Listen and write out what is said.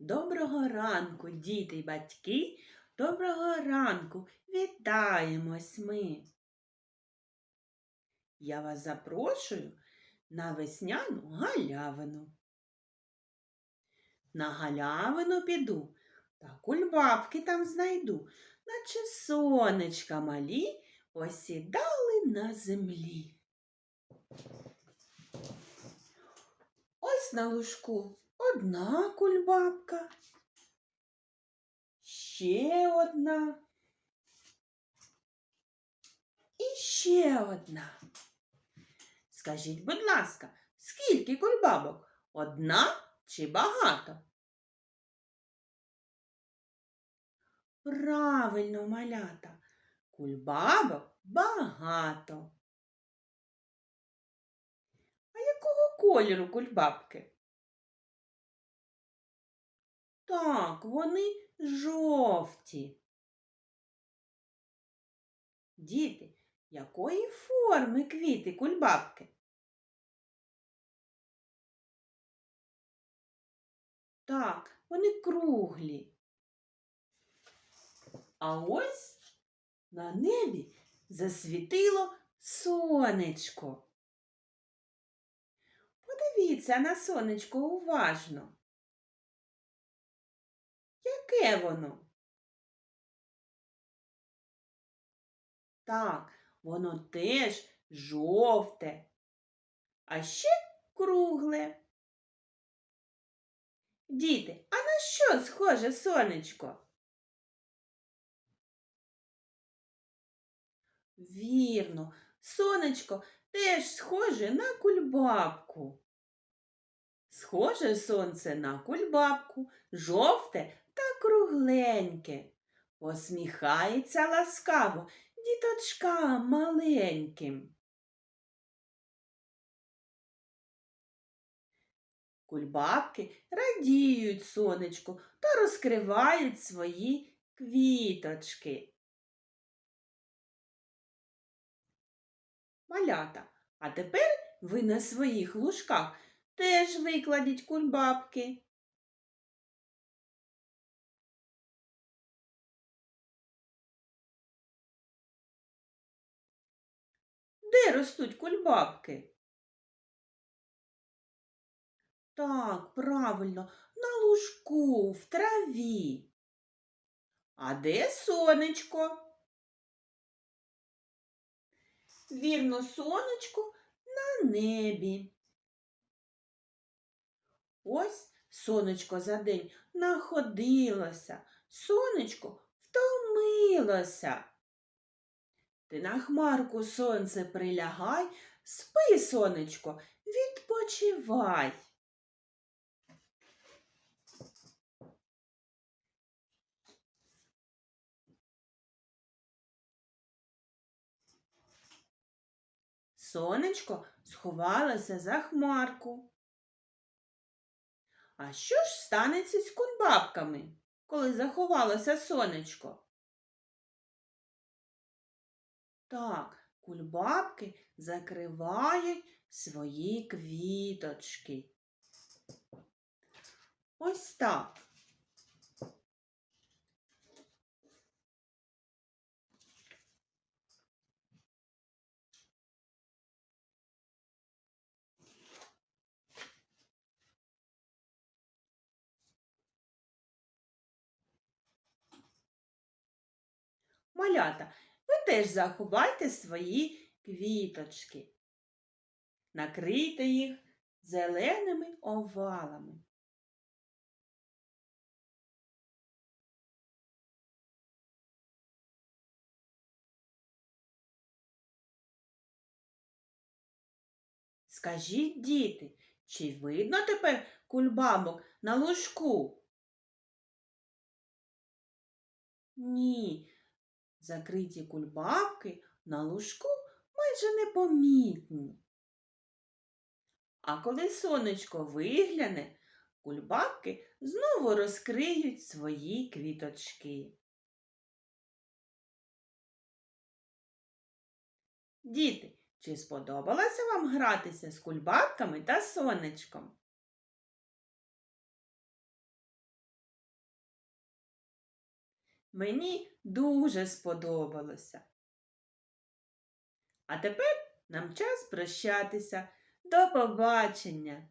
Доброго ранку, діти й батьки. Доброго ранку. Вітаємось ми. Я вас запрошую на весняну галявину. На галявину піду та кульбабки там знайду, наче сонечка малі осідали на землі. Ось на лужку одна кульбабка, ще одна і ще одна. Скажіть, будь ласка, скільки кульбабок? Одна чи багато? Правильно, малята, кульбабок багато. А якого кольору кульбабки? Так, вони жовті. Діти, якої форми квіти кульбабки? Так, вони круглі. А ось на небі засвітило сонечко. Подивіться на сонечко уважно. Яке воно? Так, воно теж жовте, а ще кругле. Діти, а на що схоже сонечко? Вірно, сонечко теж схоже на кульбабку. Схоже сонце на кульбабку, жовте та кругленьке. Посміхається ласкаво діточкам маленьким. Кульбабки радіють сонечку та розкривають свої квіточки. Малята, а тепер ви на своїх лужках теж викладіть кульбабки. Де ростуть кульбабки? Так, правильно, на лужку, в траві. А де сонечко? Вірно, сонечко на небі. Ось сонечко за день находилося, сонечко втомилося. Ти на хмарку сонце прилягай, спи, сонечко, відпочивай. Сонечко сховалося за хмарку. А що ж станеться з кунбабками, коли заховалося сонечко? Так, кульбабки закривають свої квіточки. Ось так. Малята, ви теж заховайте свої квіточки. Накрийте їх зеленими овалами. Скажіть, діти, чи видно тепер кульбабок на лужку? Ні, закриті кульбабки на лужку майже непомітні. А коли сонечко вигляне, кульбабки знову розкриють свої квіточки. Діти, чи сподобалося вам гратися з кульбабками та сонечком? Мені дуже сподобалося. А тепер нам час прощатися. До побачення!